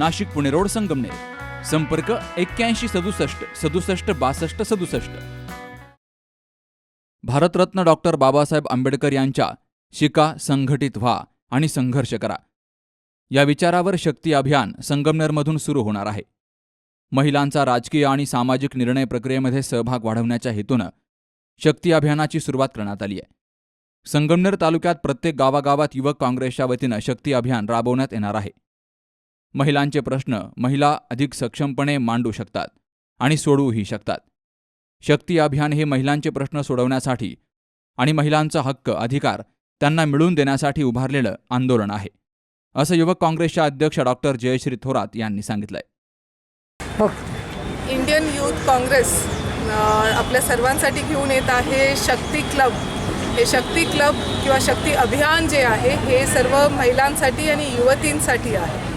Nashik Pune road Sangamner. संपर्क एक्क्याऐंशी सदुसष्ट सदुसष्ट बासष्ट सदुसष्ट. भारतरत्न डॉक्टर बाबासाहेब आंबेडकर यांच्या शिका संघटित व्हा आणि संघर्ष करा. या विचारावर शक्ती अभियान संगमनेरमधून सुरू होणार आहे. महिलांचा राजकीय आणि सामाजिक निर्णय प्रक्रियेमध्ये सहभाग वाढवण्याच्या हेतूनं शक्ती अभियानाची सुरुवात करण्यात आली आहे. संगमनेर तालुक्यात प्रत्येक गावागावात युवक काँग्रेसच्या वतीनं शक्ती अभियान राबवण्यात येणार आहे. महिलांचे प्रश्न महिला अधिक सक्षमपणे मांडू शकतात आणि सोडवूही शकतात. शक्ती अभियान हे महिलांचे प्रश्न सोडवण्यासाठी आणि महिलांचा हक्क अधिकार त्यांना मिळवून देण्यासाठी उभारलेलं आंदोलन आहे. असं युवक काँग्रेसच्या अध्यक्ष डॉक्टर जयश्री थोरात यांनी सांगितलंय. इंडियन यूथ काँग्रेस आपल्या सर्वांसाठी घेऊन येत आहे शक्ती क्लब. हे शक्ती क्लब किंवा शक्ती अभियान जे आहे हे सर्व महिलांसाठी आणि युवतींसाठी आहे.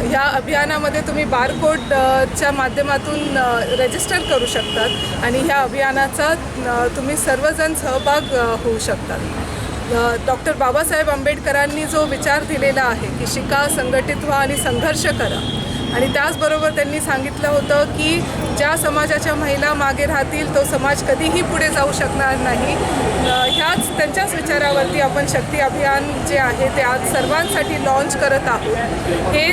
ह्या अभियानामध्ये तुम्ही बारकोडच्या माध्यमातून रजिस्टर करू शकतात आणि ह्या अभियानाचा तुम्ही सर्वजण सहभाग होऊ शकतात. डॉक्टर बाबासाहेब आंबेडकरांनी जो विचार दिलेला आहे की शिका संघटित व्हा आणि संघर्ष करा. आणि त्याचबरोबर त्यांनी सांगितलं होतं की ज्या समाजाच्या महिला मागे राहतील तो समाज कधीही पुढे जाऊ शकणार नाही. ह्याच त्यांच्याच विचारावरती आपण शक्ती अभियान जे आहे ते आज सर्वांसाठी लॉन्च करत आहोत. हे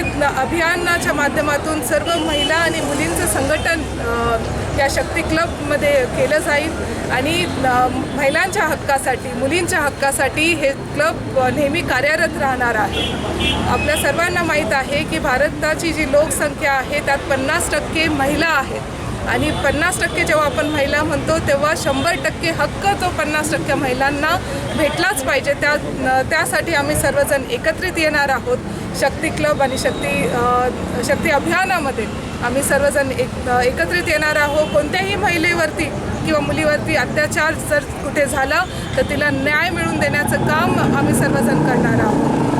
अभियानाच्या माध्यमातून सर्व महिला आणि मुलींचं संघटन या शक्ती क्लबमध्ये केलं जाईल आणि महिलांच्या हक्कासाठी मुलींच्या हक्कासाठी हे क्लब नेहमी कार्यरत राहणार आहे. आपल्या सर्वांना माहीत आहे की भारताची जी लोकसंख्या आहे त्यात पन्नास टक्के महिला आहेत. आणि पन्नास टक्के जेव्हा आपण महिला म्हणतो तेव्हा शंभर टक्के हक्क तो पन्नास टक्के महिलांना भेटलाच पाहिजे. त्या त्यासाठी आम्ही सर्वजण एकत्रित येणार आहोत. शक्ती क्लब आणि शक्ती शक्ती अभियानामध्ये आम्ही सर्वजण एक एकत्रित येणार आहोत. कोणत्याही महिलेवरती किंवा मुलीवरती अत्याचार जर कुठे झाला तर तिला न्याय मिळवून देण्याचं काम आम्ही सर्वजण करणार आहोत.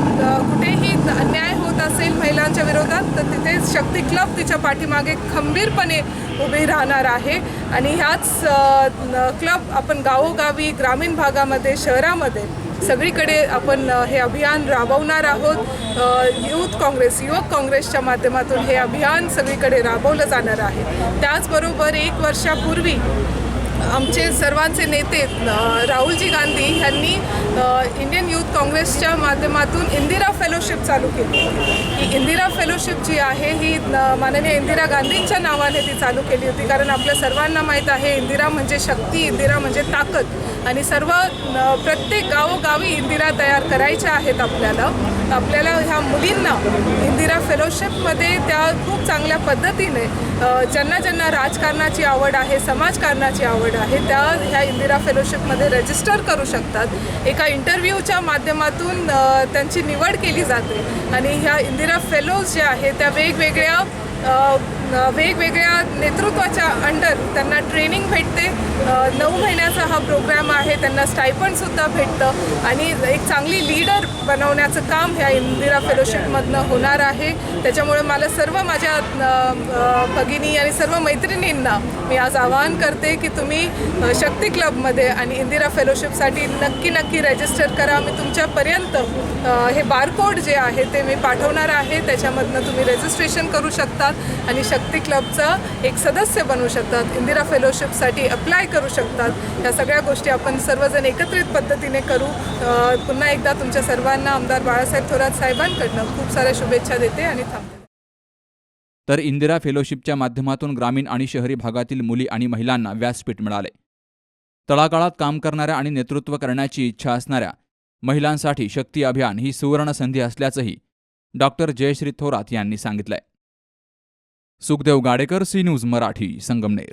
कुठेही अन्याय होत असेल महिलांच्या विरोधात तर तिथे शक्ती क्लब तिच्या पाठीमागे खंबीरपणे उभी राहणार आहे. आणि ह्याच क्लब आपण गावोगावी ग्रामीण भागामध्ये शहरामध्ये सगळीकडे आपण हे अभियान राबवणार आहोत. यूथ काँग्रेस युवक काँग्रेसच्या माध्यमातून हे अभियान सगळीकडे राबवलं जाणार आहे. त्याचबरोबर एक वर्षापूर्वी आमचे सर्वांचे नेते राहुलजी गांधी यांनी इंडियन यूथ काँग्रेसच्या माध्यमातून इंदिरा फेलोशिप चालू केली ही इंदिरा फेलोशिप जी आहे ही माननीय इंदिरा गांधींच्या नावाने ती चालू केली होती. कारण आपल्या सर्वांना माहीत आहे इंदिरा म्हणजे शक्ती इंदिरा म्हणजे ताकद. आणि सर्व प्रत्येक गावोगावी इंदिरा तयार करायच्या आहेत आपल्याला. आपल्याला ह्या मुलींना इंदिरा फेलोशिपमध्ये त्या खूप चांगल्या पद्धतीने ज्यांना ज्यांना राजकारणाची आवड आहे समाजकारणाची आवड आहे त्या ह्या इंदिरा फेलोशिपमध्ये रजिस्टर करू शकतात. एका इंटरव्ह्यूच्या माध्यमातून त्यांची निवड केली जाते. आणि ह्या इंदिरा फेलोज ज्या आहेत त्या वेगवेगळ्या वेगवेगळ्या नेतृत्वाच्या अंडर त्यांना ट्रेनिंग भेटते. नऊ महिन्याचा हा प्रोग्राम आहे त्यांना स्टायपंडसुद्धा भेटतं आणि एक चांगली लीडर बनवण्याचं काम ह्या इंदिरा फेलोशिपमधनं होणार आहे. त्याच्यामुळे मला सर्व माझ्या भगिनी आणि सर्व मैत्रिणींना मी आज आवाहन करते की तुम्ही शक्ती क्लबमध्ये आणि इंदिरा फेलोशिपसाठी नक्की नक्की रजिस्टर करा. मी तुमच्यापर्यंत हे बारकोड जे आहे ते मी पाठवणार आहे. त्याच्यामधनं तुम्ही रजिस्ट्रेशन करू शकतात आणि शक्ती क्लबचा एक सदस्य बनू शकतात. इंदिरा फेलोशिपसाठी अप्लाय करू करू शकतात. या सगळ्या गोष्टी आपण सर्वजण एकत्रित पद्धतीने करू. पुन्हा एकदा तुमच्या सर्वांना आमदार बाळासाहेब थोरात साहेबांकडनं खूप साऱ्या शुभेच्छा देते आणि थांबते. तर इंदिरा फेलोशिपच्या माध्यमातून ग्रामीण आणि शहरी भागातील मुली आणि महिलांना व्यासपीठ मिळाले. तळागाळात काम करणाऱ्या आणि नेतृत्व करण्याची इच्छा असणाऱ्या महिलांसाठी शक्ती अभियान ही सुवर्ण संधी असल्याचंही डॉक्टर जयश्री थोरात यांनी सांगितलंय. Sukhdev Gadekar C news Marathi Sangamner.